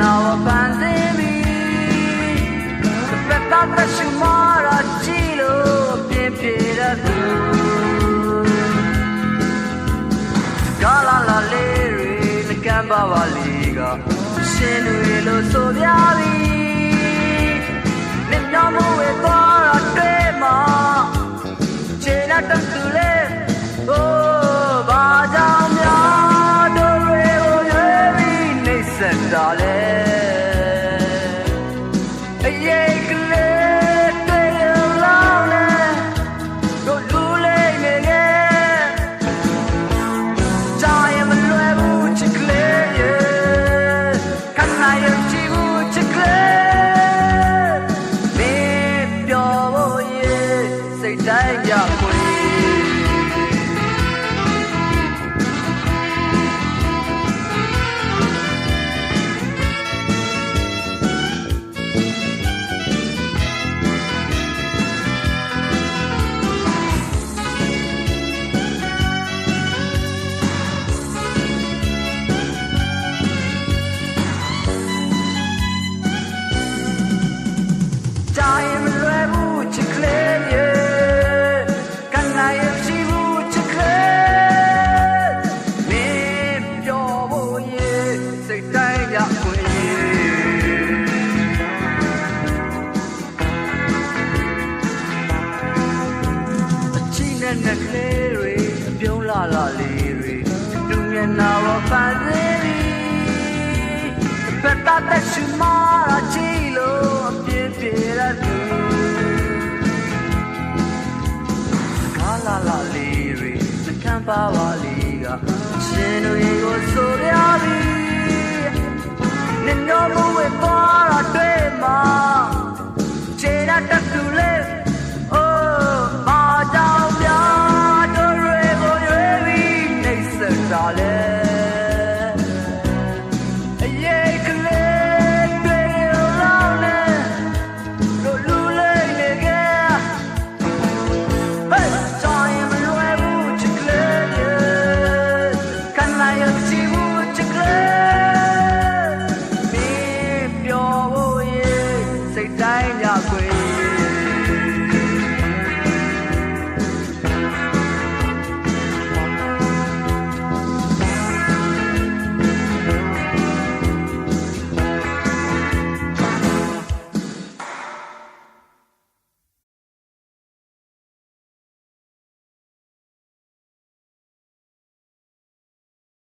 နာဝပန်းစင်းပြီပက်တာတရှိမာရာချီလို့ပြင်းပြရသူကာလာလာလေးရီလကမ်းပါပါလီကရှင်တွေလို့ဆိုပြပြီမြတ်တော်မဝဲသွားတာတွေ့မှာခြေလက်တက်သူလေး ပြီးနှိ စိတ်တိုင်းရခွင့်အချီနဲ့နဲ့ကလေးတွေအပြုံးလာလာလေးတွေတူမျက်နှာပေါ်ပန်းသေးပြီပက်တာတက်ရှိမာရာချီလို့အပြင်းပြေရသူကာလာလာလေးရီစကံပါပါလေးကရှင်တို့ရေကိုဆိုရ 下归